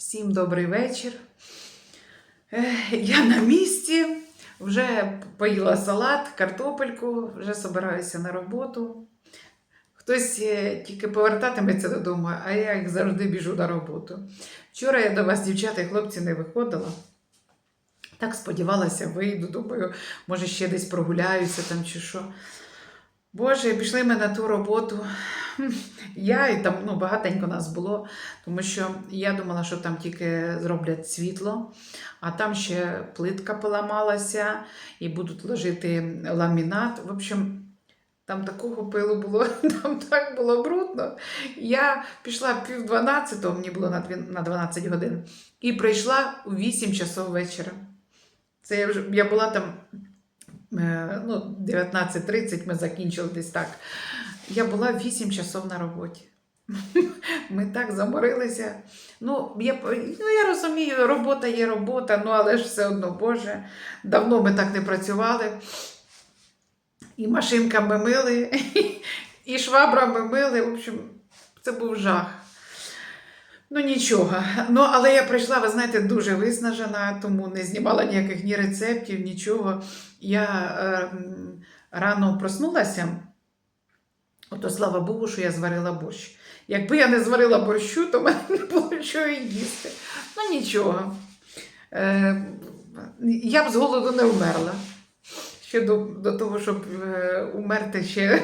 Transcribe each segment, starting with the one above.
Всім добрий вечір. Я на місці, вже поїла салат, картопельку, вже собираюся на роботу. Хтось е, тільки повертатиметься додому, а я, як завжди, біжу на роботу. Вчора я до вас, дівчата і хлопці, не виходила. Так сподівалася, вийду, думаю, може ще десь прогуляюся там чи що. Боже, пішли ми на ту роботу. Я і там ну, багатенько нас було, тому що я думала, що там тільки зроблять світло, а там ще плитка поламалася і будуть ложити ламінат. В общем, там такого пилу було, там так було брудно. Я пішла пів дванадцятого, мені було на 12 годин, і прийшла у 8 часов вечора. Це я вже я була там е, ну, 19.30 ми закінчили десь так. Я була 8 часов на роботі. Ми так заморилися. Ну, я, ну, я розумію, робота є робота, ну але ж все одно, Боже, давно ми так не працювали. І машинками мили, і швабрами мили. В общем, це був жах. Ну нічого. Ну, але я прийшла, ви знаєте, дуже виснажена, тому не знімала ніяких ні рецептів, нічого. Я е, рано проснулася, ото слава Богу, що я зварила борщ. Якби я не зварила борщу, то в мене не було чого їсти. Ну нічого. Е, я б з голоду не вмерла. Ще до, до того, щоб е, умерти ще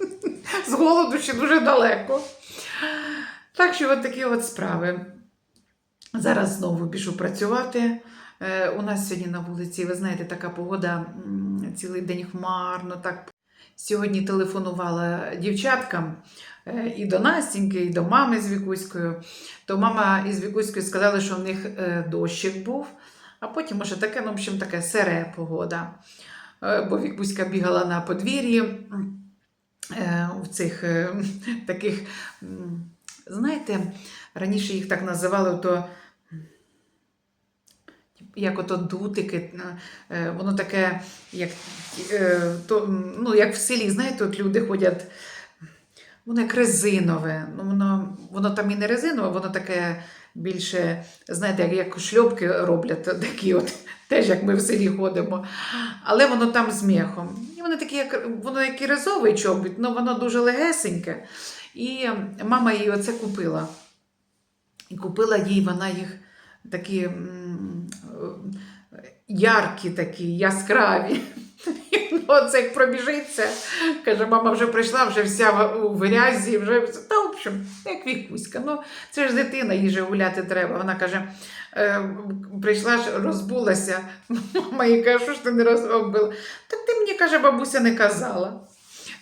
з голоду ще дуже далеко. Так що от такі от справи. Зараз знову біжу працювати. Е, у нас сьогодні на вулиці, ви знаєте, така погода цілий день хмарно. Так. Сьогодні телефонувала дівчаткам е, і до Настіньки, і до мами з Вікуською. То мама із Вікуською сказали, що в них е, дощик був, а потім може таке, ну, в общем, таке сере погода. Е, Бо Вікуська бігала на подвір'ї в цих таких, знаєте, раніше їх так називали, то як ото дутики, е, воно таке, як, е, то, ну, як в селі, знаєте, от люди ходять, воно як резинове. Ну, воно, воно там і не резинове, воно таке більше, знаєте, як, як шльопки роблять, такі от, теж як ми в селі ходимо. Але воно там з м'яхом. І воно таке, як, воно як і резовий чобіт, але воно дуже легесеньке. І мама їй оце купила. І купила їй вона їх такі е, яркі, такі, яскраві. Ну, оце як пробіжиться. Каже, мама вже прийшла, вже вся у вирязі, вже. Та, в общем, як вікуська. Ну, це ж дитина, їй же гуляти треба. Вона каже, е, прийшла ж, розбулася. Мама їй каже, що ж ти не розбила? Так ти мені, каже, бабуся не казала.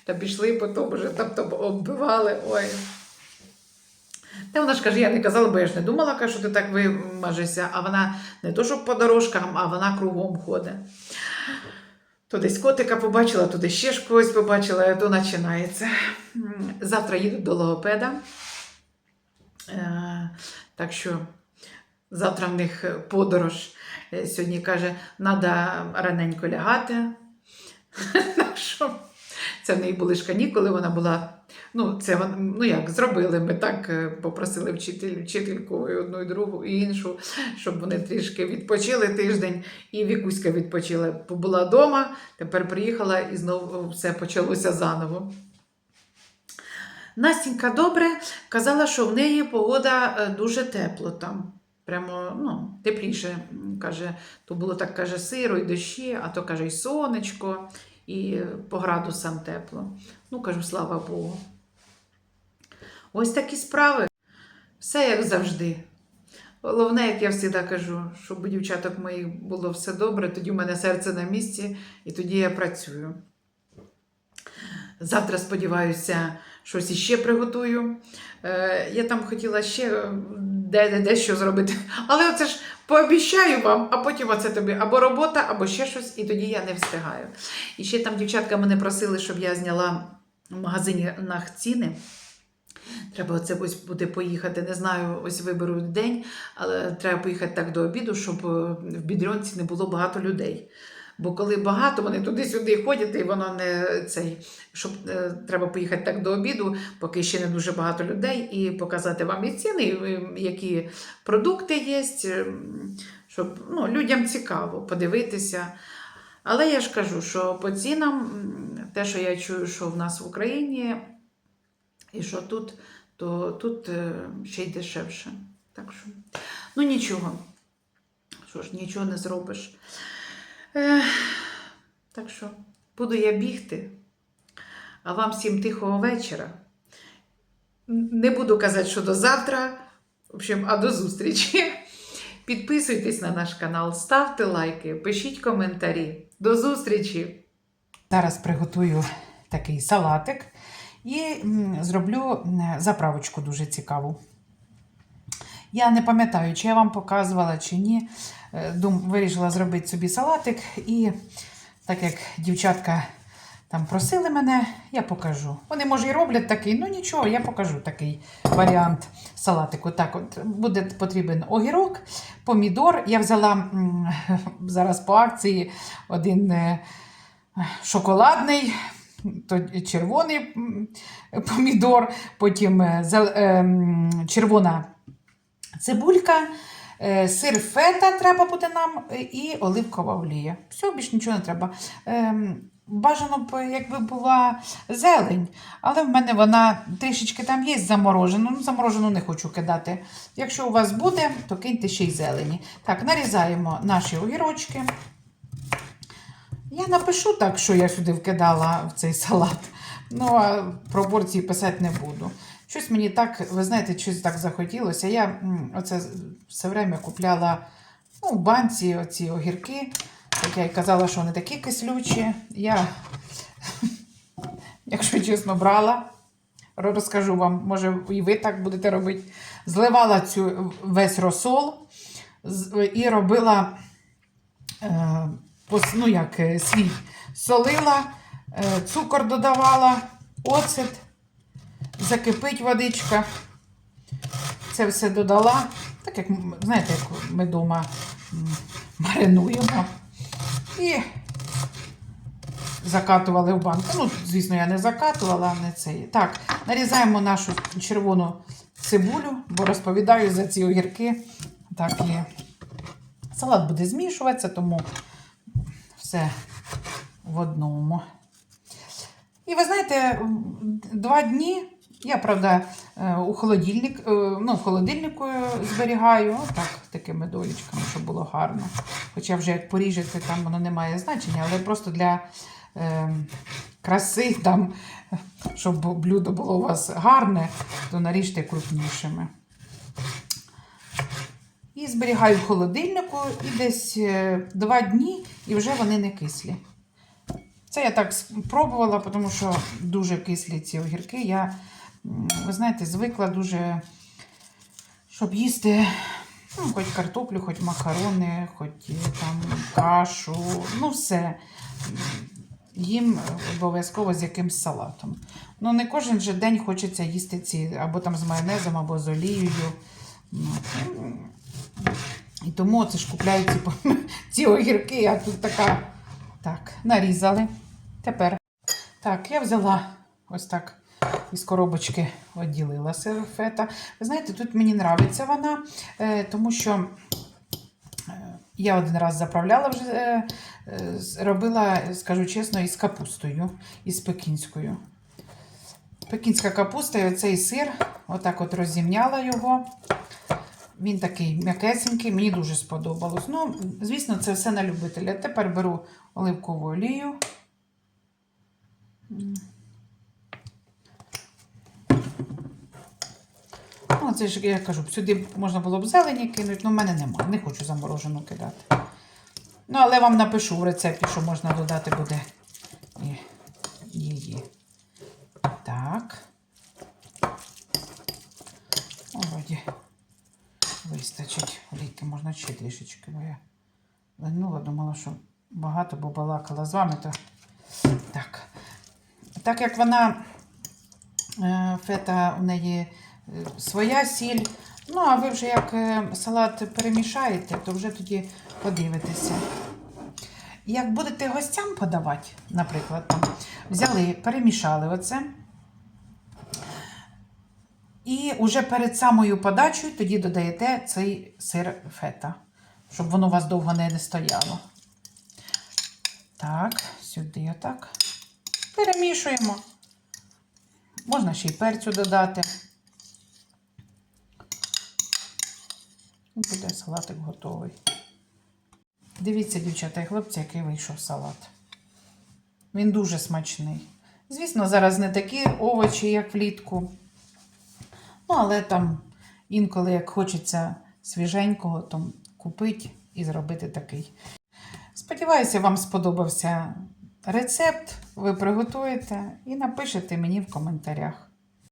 Та пішли потім вже там оббивали. Ой. Та вона ж каже, я не казала, бо я ж не думала, каже, що ти так вимажешся, а вона не то, що по дорожкам, а вона кругом ходить. То десь котика побачила, то десь ще ж когось побачила, то починається. Завтра їду до логопеда. Е, Так що завтра в них подорож. Сьогодні каже, треба раненько лягати. Це в неї були ж канікули, вона була. Ну, це ну як зробили. Ми так е, попросили вчитель, вчительку і одну, і другу, і іншу, щоб вони трішки відпочили тиждень. І Вікуська відпочила. Побула вдома, тепер приїхала і знову все почалося заново. Настінька добре казала, що в неї погода е, дуже тепло там. Прямо ну, тепліше. Каже, то було так, каже, сиро і дощі, а то каже, і сонечко, і по градусам тепло. Ну, кажу, слава Богу. Ось такі справи. Все як завжди. Головне, як я завжди кажу, щоб у дівчаток моїх було все добре, тоді в мене серце на місці, і тоді я працюю. Завтра, сподіваюся, щось іще приготую. Е, я там хотіла ще е, де, де, дещо зробити. Але оце ж пообіщаю вам, а потім оце тобі або робота, або ще щось, і тоді я не встигаю. І ще там дівчатка мене просили, щоб я зняла в магазині на ціни. Треба оце ось буде поїхати. Не знаю, ось виберу день, але треба поїхати так до обіду, щоб е, в бідрьонці не було багато людей. Бо коли багато, вони туди-сюди ходять, і воно не цей, щоб е, треба поїхати так до обіду, поки ще не дуже багато людей, і показати вам і ціни, і, які продукти є, е, щоб ну, людям цікаво подивитися. Але я ж кажу, що по цінам, те, що я чую, що в нас в Україні, і що тут, то тут е, ще й дешевше. Так що, ну нічого. Що ж, нічого не зробиш. Так що, буду я бігти. А вам всім тихого вечора. Не буду казати, що до завтра. В общем, а до зустрічі. Підписуйтесь на наш канал, ставте лайки, пишіть коментарі. До зустрічі! Зараз приготую такий салатик і зроблю заправочку дуже цікаву. Я не пам'ятаю, чи я вам показувала, чи ні. Е, Дум, вирішила зробити собі салатик, і так як дівчатка там просили мене, я покажу. Вони, може, і роблять такий, ну нічого, я покажу такий варіант салатику. Так, от буде потрібен огірок, помідор. Я взяла м, зараз по акції один е, шоколадний, то червоний помідор, потім е, е, червона цибулька, е, сир фета треба буде нам е, і оливкова олія. Все, більш нічого не треба. Ем, Бажано б, якби була зелень, але в мене вона трішечки там є заморожена. Ну, заморожену не хочу кидати. Якщо у вас буде, то киньте ще й зелені. Так, нарізаємо наші огірочки. Я напишу так, що я сюди вкидала в цей салат. Ну, а пропорції писати не буду. Щось мені так, ви знаєте, щось так захотілося. Я оце все время купляла ну, в банці оці огірки. Як я й казала, що вони такі кислючі. Я, якщо чесно, брала. Розкажу вам, може, і ви так будете робити. Зливала цю весь розсол і робила е, ну, як, е, свій солила, цукор додавала, оцет, закипить водичка. Це все додала. Так як, знаєте, як ми вдома маринуємо. І закатували в банку. Ну, звісно, я не закатувала, не це. Так, нарізаємо нашу червону цибулю, бо розповідаю за ці огірки. Так і салат буде змішуватися, тому все в одному. І ви знаєте, два дні. Я, правда, е, у холодильник, е, ну, в холодильнику е, зберігаю, отак, такими долічками, щоб було гарно. Хоча вже як поріжете, там воно не має значення, але просто для е, краси, там, щоб блюдо було у вас гарне, то наріжте крупнішими. І зберігаю в холодильнику і десь два дні, і вже вони не кислі. Це я так спробувала, тому що дуже кислі ці огірки. Я, ви знаєте, звикла дуже, щоб їсти ну, хоч картоплю, хоч макарони, хоч е, там кашу, ну все. Їм обов'язково з якимсь салатом. Ну, не кожен же день хочеться їсти ці або там з майонезом, або з олією. Ну, і тому це ж купляють ці, ці огірки, а тут така. Так, нарізали. Тепер. Так, я взяла ось так із коробочки відділила фета. Ви знаєте, тут мені подобається вона, е, тому що е, я один раз заправляла вже, е, робила, скажу чесно, із капустою, із пекінською. Пекінська капуста і оцей сир, отак от розімняла його. Він такий м'якесенький, мені дуже сподобалось. Ну, звісно, це все на любителя. Тепер беру оливкову олію. Ну, це ж я кажу, сюди можна було б зелені кинути, але в мене немає. Не хочу заморожену кидати. Ну, але вам напишу в рецепті, що можна додати буде і її. Так. О, вроді вистачить. Ще трішечки, бо я линула, думала, що багато, бо балакала з вами, то так. Так як вона е, фета у неї е, своя сіль. Ну, а ви вже як е, салат перемішаєте, то вже тоді подивитеся. як будете гостям подавати, наприклад, там, взяли, перемішали оце. І уже перед самою подачею тоді додаєте цей сир фета, щоб воно у вас довго не, стояло. Так, сюди отак. Перемішуємо. Можна ще й перцю додати. І буде салатик готовий. Дивіться, дівчата і хлопці, який вийшов салат. Він дуже смачний. Звісно, зараз не такі овочі, як влітку. Ну, але там інколи, як хочеться свіженького, то купити і зробити такий. Сподіваюся, вам сподобався рецепт. Ви приготуєте і напишете мені в коментарях.